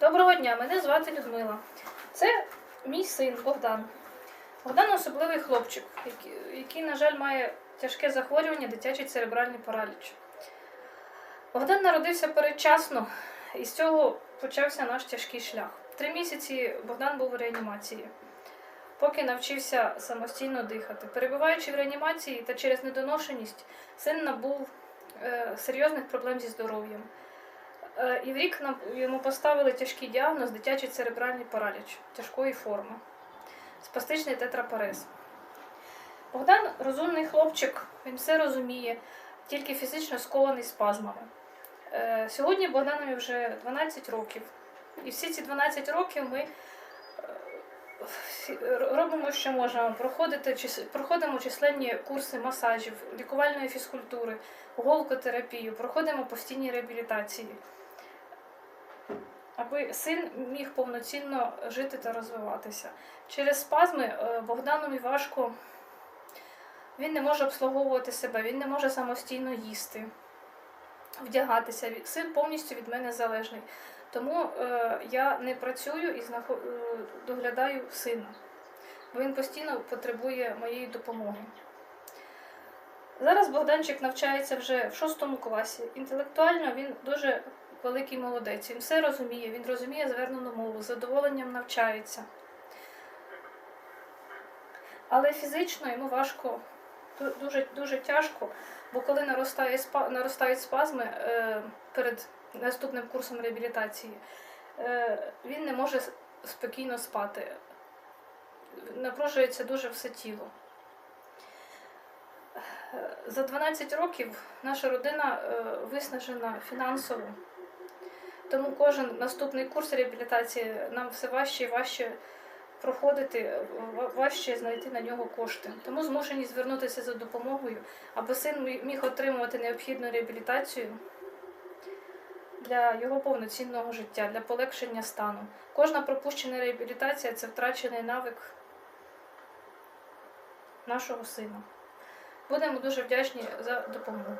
Доброго дня, мене звати Людмила. Це мій син Богдан. Богдан особливий хлопчик, який, на жаль, має тяжке захворювання, дитячий церебральний параліч. Богдан народився передчасно, і з цього почався наш тяжкий шлях. Три місяці Богдан був у реанімації, поки навчився самостійно дихати. Перебуваючи в реанімації та через недоношеність, син набув е, серйозних проблем зі здоров'ям. Е, І в рік нам йому поставили тяжкий діагноз дитячий церебральний параліч тяжкої форми, спастичний тетрапарез. Богдан розумний хлопчик, він все розуміє, тільки фізично скований спазмами. Е, Сьогодні Богданові вже 12 років. І всі ці 12 років ми е, робимо, що можемо. Проходити, проходимо численні курси масажів, лікувальної фізкультури, голкотерапію, проходимо постійні реабілітації аби син міг повноцінно жити та розвиватися. Через спазми е, Богданові важко, він не може обслуговувати себе, він не може самостійно їсти, вдягатися. Син повністю від мене залежний. Тому е, я не працюю і е, доглядаю сина, бо він постійно потребує моєї допомоги. Зараз Богданчик навчається вже в шостому класі. Інтелектуально він дуже великий молодець. Він все розуміє, він розуміє звернену мову, з задоволенням навчається. Але фізично йому важко, дуже, дуже тяжко, бо коли наростає, наростають спазми е, перед наступним курсом реабілітації, е, він не може спокійно спати. Напружується дуже все тіло. За 12 років наша родина е, виснажена фінансово. Тому кожен наступний курс реабілітації нам все важче і важче проходити, важче знайти на нього кошти. Тому змушені звернутися за допомогою, аби син міг отримувати необхідну реабілітацію для його повноцінного життя, для полегшення стану. Кожна пропущена реабілітація це втрачений навик нашого сина. Будемо дуже вдячні за допомогу.